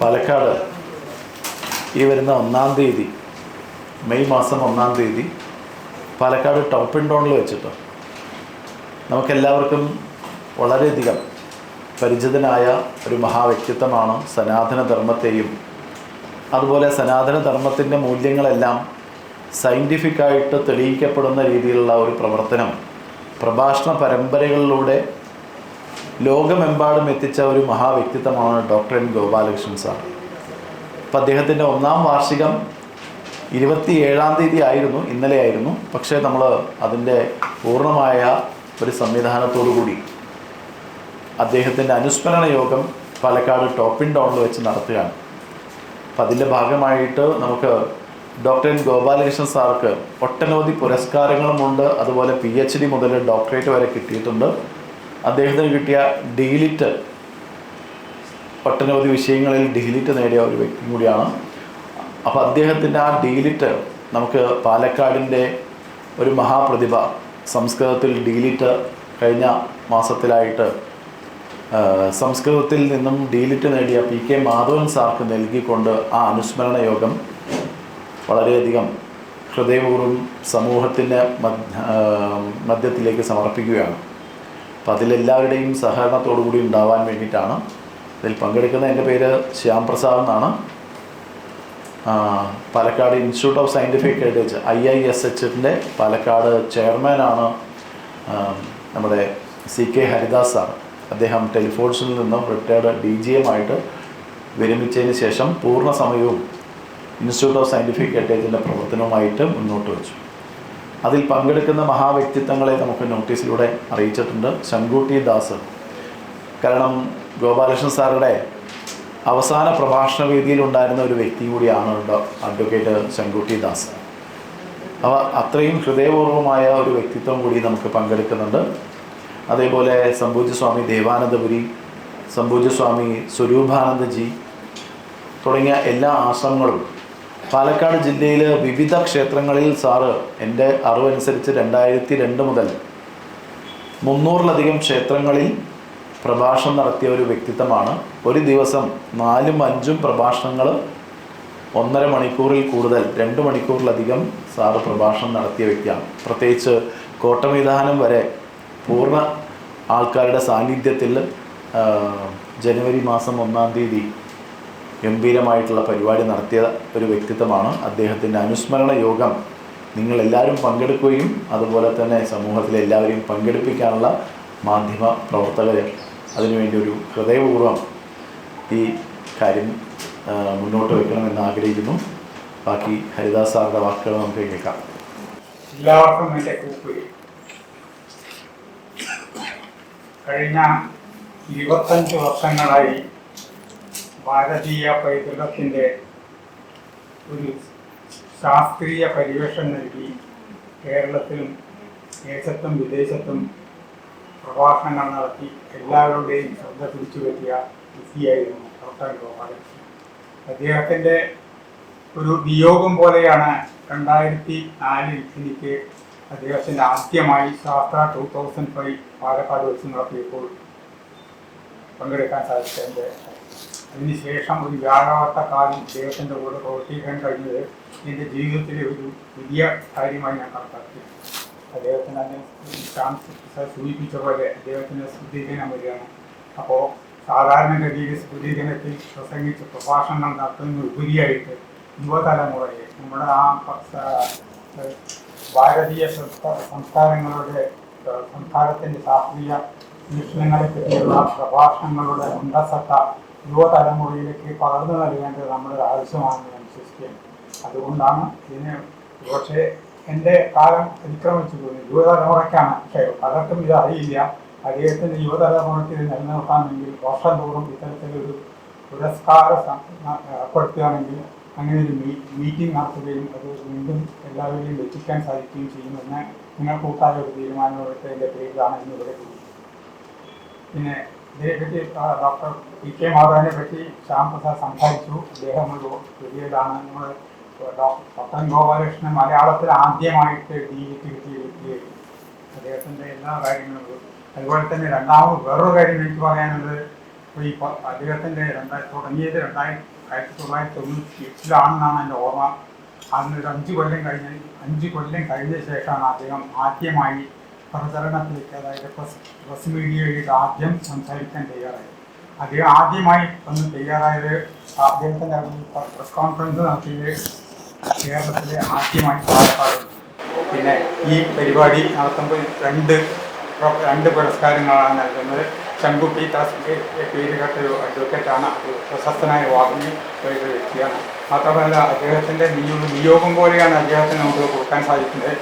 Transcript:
പാലക്കാട്. ഈ വരുന്ന ഒന്നാം തീയതി മെയ് മാസം ഒന്നാം തീയതി പാലക്കാട് ടോപ്പിൻ ടൗണിൽ വെച്ചിട്ട് നമുക്കെല്ലാവർക്കും വളരെയധികം പരിചിതനായ ഒരു മഹാവ്യക്തിത്വമാണ് സനാതന ധർമ്മത്തെയും അതുപോലെ സനാതന ധർമ്മത്തിന്റെ മൂല്യങ്ങളെല്ലാം സയന്റിഫിക്കായിട്ട് തെളിയിക്കപ്പെടുന്ന രീതിയിലുള്ള ഒരു പ്രവർത്തനം പ്രഭാഷണ പരമ്പരകളിലൂടെ ലോകമെമ്പാടും എത്തിച്ച ഒരു മഹാവ്യക്തിത്വമാണ് ഡോക്ടർ എൻ ഗോപാലകൃഷ്ണൻ സാർ. അപ്പം അദ്ദേഹത്തിന്റെ ഒന്നാം വാർഷികം ഇരുപത്തി ഏഴാം തീയതി ആയിരുന്നു ഇന്നലെ ആയിരുന്നു പക്ഷേ നമ്മൾ അതിന്റെ പൂർണമായ ഒരു സംവിധാനത്തോടു കൂടി അദ്ദേഹത്തിന്റെ അനുസ്മരണ യോഗം പാലക്കാട് ടോപ്പിൻ ടൗണിൽ വെച്ച് നടത്തുകയാണ്. അപ്പം അതിന്റെ ഭാഗമായിട്ട് നമുക്ക് ഡോക്ടർ എൻ ഗോപാലകൃഷ്ണൻ സാർക്ക് ഒട്ടനവധി പുരസ്കാരങ്ങളുമുണ്ട് അതുപോലെ പി എച്ച് ഡി മുതൽ ഡോക്ടറേറ്റ് വരെ കിട്ടിയിട്ടുണ്ട്. അദ്ദേഹത്തിന് കിട്ടിയ ഡീലിറ്റ് ഒട്ടനവധി വിഷയങ്ങളിൽ ഡീലിറ്റ് നേടിയ ഒരു വ്യക്തി കൂടിയാണ്. അപ്പോൾ അദ്ദേഹത്തിന്റെ ആ ഡീലിറ്റ് നമുക്ക് പാലക്കാടിന്റെ ഒരു മഹാപ്രതിഭ സംസ്കൃതത്തിൽ ഡീലിറ്റ് കഴിഞ്ഞ മാസത്തിലായിട്ട് സംസ്കൃതത്തിൽ നിന്നും ഡീലിറ്റ് നേടിയ പി കെ മാധവൻ സാർക്ക് നൽകിക്കൊണ്ട് ആ അനുസ്മരണ യോഗം വളരെയധികം ഹൃദയപൂർവം സമൂഹത്തിന്റെ മധ്യ മധ്യത്തിലേക്ക് സമർപ്പിക്കുകയാണ്. അപ്പം അതിലെല്ലാവരുടെയും സഹകരണത്തോടു കൂടി ഉണ്ടാവാൻ വേണ്ടിയിട്ടാണ് ഇതിൽ പങ്കെടുക്കുന്ന എന്റെ പേര് ശ്യാം പ്രസാദ് എന്നാണ്. Palakkad institute of scientific heritage I I S എച്ചിന്റെ Palakkad ചെയർമാനാണ് നമ്മുടെ സി കെ ഹരിദാസ് സാർ. അദ്ദേഹം ടെലിഫോൺസിൽ നിന്നും റിട്ടയർഡ് ഡി ജി എം ആയിട്ട് വിരമിച്ചതിന് ശേഷം പൂർണ സമയവും ഇൻസ്റ്റിറ്റ്യൂട്ട് ഓഫ് സയന്റിഫിക് ഹെറിറ്റേജിന്റെ പ്രവർത്തനവുമായിട്ട് മുന്നോട്ട് വെച്ചു. അതിൽ പങ്കെടുക്കുന്ന മഹാവ്യക്തിത്വങ്ങളെ നമുക്ക് നോട്ടീസിലൂടെ അറിയിച്ചിട്ടുണ്ട്. ശങ്കുട്ടി ദാസ്. കാരണം ഗോപാലകൃഷ്ണൻ സാറുടെ അവസാന പ്രഭാഷണ വേദിയിൽ ഉണ്ടായിരുന്ന ഒരു വ്യക്തി കൂടിയാണ് അഡ്വക്കേറ്റ് ശങ്കുട്ടി ദാസ്. അവ അത്രയും ഹൃദയപൂർവമായ ഒരു വ്യക്തിത്വം കൂടി നമുക്ക് പങ്കെടുക്കുന്നുണ്ട്. അതേപോലെ സ്വാമി ദേവാനന്ദപുരി സ്വാമി സ്വരൂപാനന്ദജി തുടങ്ങിയ എല്ലാ ആശ്രമങ്ങളും പാലക്കാട് ജില്ലയിൽ വിവിധ ക്ഷേത്രങ്ങളിൽ സാറ് എന്റെ അറിവനുസരിച്ച് രണ്ടായിരത്തി രണ്ട് മുതൽ മുന്നൂറിലധികം ക്ഷേത്രങ്ങളിൽ പ്രഭാഷണം നടത്തിയ ഒരു വ്യക്തിത്വമാണ്. ഒരു ദിവസം നാലും അഞ്ചും പ്രഭാഷണങ്ങൾ ഒന്നര മണിക്കൂറിൽ കൂടുതൽ രണ്ട് മണിക്കൂറിലധികം സാറ് പ്രഭാഷണം നടത്തിയ വ്യക്തിയാണ്. പ്രത്യേകിച്ച് കോട്ടമൈതാനം വരെ പൂർണ ആൾക്കാരുടെ സാന്നിധ്യത്തിൽ ജനുവരി മാസം ഒന്നാം തീയതി ഗംഭീരമായിട്ടുള്ള പരിപാടി നടത്തിയ ഒരു വ്യക്തിത്വമാണ് അദ്ദേഹത്തിന്റെ അനുസ്മരണ യോഗം. നിങ്ങളെല്ലാവരും പങ്കെടുക്കുകയും അതുപോലെ തന്നെ സമൂഹത്തിലെ എല്ലാവരെയും പങ്കെടുപ്പിക്കാനുള്ള മാധ്യമ പ്രവർത്തകർ അതിനുവേണ്ടി ഒരു ഹൃദയപൂർവം ഈ കാര്യം മുന്നോട്ട് വെക്കണമെന്ന് ആഗ്രഹിക്കുന്നു. ബാക്കി ഹരിദാസ് സാറിന്റെ വാക്കുകൾ നമുക്ക് കേൾക്കാം. എല്ലാവർക്കും എന്റെ കഴിഞ്ഞ ഇരുപത്തഞ്ച് വർഷങ്ങളായി ഭാരതീയ പൈതൃകത്തിന്റെ ഒരു ശാസ്ത്രീയ പരിവേഷം നൽകി കേരളത്തിലും ദേശത്തും വിദേശത്തും പ്രഭാഷണങ്ങൾ നടത്തി എല്ലാവരുടെയും ശ്രദ്ധ പിടിച്ചു പറ്റിയ വ്യക്തിയായിരുന്നു ഡോക്ടർ ഗോപാലകൃഷ്ണൻ. അദ്ദേഹത്തിന്റെ ഒരു വിയോഗം പോലെയാണ് രണ്ടായിരത്തി നാലിൽ എനിക്ക് അദ്ദേഹത്തിന്റെ ആദ്യമായി ശാസ്ത്ര ടൂ തൗസൻഡ് ഫൈവ് പാലക്കാട് വെച്ച് നടത്തിയപ്പോൾ പങ്കെടുക്കാൻ സാധിച്ചതിന്റെ അതിനുശേഷം ഒരു വ്യാഴാത്ത കാലം ദൈവത്തിന്റെ കൂടെ പ്രവർത്തിക്കാൻ കഴിഞ്ഞത് എന്റെ ജീവിതത്തിലെ ഒരു പുതിയ കാര്യമായി ഞാൻ കണക്കാക്കി. അദ്ദേഹത്തിന് അതിനെ സൂചിപ്പിച്ച പോലെ അദ്ദേഹത്തിന് സ്തുതിദിനം വരികയാണ്. അപ്പോൾ സാധാരണഗതിയിൽ സ്തുതിദിനത്തിൽ പ്രസംഗിച്ച് പ്രഭാഷണങ്ങൾ നടത്തുന്ന ഉപരിയായിട്ട് യുവതലമുറയെ നമ്മുടെ ആ ഭാരതീയ സംസ്കാ- സംസ്കാരങ്ങളുടെ സംസ്കാരത്തിന്റെ ശാസ്ത്രീയ വീക്ഷണങ്ങളെ പറ്റിയുള്ള പ്രഭാഷണങ്ങളുടെ ഉണ്ടസത്ത യുവതലമുറയിലേക്ക് പകർന്നു നൽകേണ്ടത് നമ്മുടെ ആവശ്യമാണെന്ന് ഞാൻ വിശ്വസിക്കുന്നു അതുകൊണ്ടാണ് ഇതിന് പക്ഷേ എന്റെ കാലം അതിക്രമിച്ചു പോയി യുവതലമുറയ്ക്കാണ്. പക്ഷേ പലർക്കും ഇത് അറിയില്ല. അദ്ദേഹത്തിന്റെ യുവതലമുറയ്ക്ക് ഇത് നിലനിർത്താമെങ്കിൽ വർഷം തോറും ഇത്തരത്തിലൊരു പുരസ്കാരം ഏർപ്പെടുത്തുകയാണെങ്കിൽ അങ്ങനെ ഒരു മീറ്റിംഗ് നടത്തുകയും അത് വീണ്ടും എല്ലാവരെയും എത്തിക്കാൻ സാധിക്കുകയും ചെയ്യുമെന്ന് നിങ്ങൾ കൂട്ടായ ഒരു തീരുമാനമെടുത്തതിന്റെ പേരിലാണ് ഇന്ന് ഇവിടെ പിന്നെ ഇതിനെപ്പറ്റി ഡോക്ടർ പി കെ മാധവനെ പറ്റി ശ്യാം പ്രസാദ് സംസാരിച്ചു. അദ്ദേഹം ഒരു വലിയതാണ്. നമ്മൾ ഡോക്ടർ ഗോപാലകൃഷ്ണൻ മലയാളത്തിൽ ആദ്യമായിട്ട് ഡി ലിറ്റ് കിട്ടിയ അദ്ദേഹത്തിന്റെ എല്ലാ കാര്യങ്ങളും. അതുപോലെ തന്നെ രണ്ടാമത് വേറൊരു കാര്യം എനിക്ക് പറയാനുള്ളത് ഈ അദ്ദേഹത്തിന്റെ രണ്ടായിരത്തി തുടങ്ങിയത് രണ്ടായിരത്തി ആയിരത്തി തൊള്ളായിരത്തി തൊണ്ണൂറ്റി എട്ടിലാണെന്നാണ് എന്റെ ഓർമ്മ. അന്ന് അഞ്ച് കൊല്ലം കഴിഞ്ഞ് അഞ്ച് കൊല്ലം കഴിഞ്ഞ ശേഷമാണ് അദ്ദേഹം ആദ്യമായി പ്രചരണത്തിലേക്ക് അതായത് പ്രസ് പ്രസ് മീഡിയയിൽ ആദ്യം സംസാരിക്കാൻ തയ്യാറായത് അദ്ദേഹം ആദ്യമായി ഒന്ന് തയ്യാറായത് അദ്ദേഹത്തിന്റെ പ്രസ് കോൺഫറൻസ് നടത്തിയത് കേരളത്തിലെ ആദ്യമായി പിന്നെ ഈ പരിപാടി നടത്തുമ്പോൾ രണ്ട് രണ്ട് പുരസ്കാരങ്ങളാണ് നൽകുന്നത്. ശങ്കുട്ടി ദാസ് പേര് കേട്ട ഒരു അഡ്വക്കേറ്റാണ് പ്രശസ്തനായ വാഗ്മി ഒരു വ്യക്തിയാണ്. മാത്രമല്ല അദ്ദേഹത്തിന്റെ നിയോ നിയോഗം പോലെയാണ് അദ്ദേഹത്തിന് നമുക്ക് കൊടുക്കാൻ സാധിക്കുന്നത്.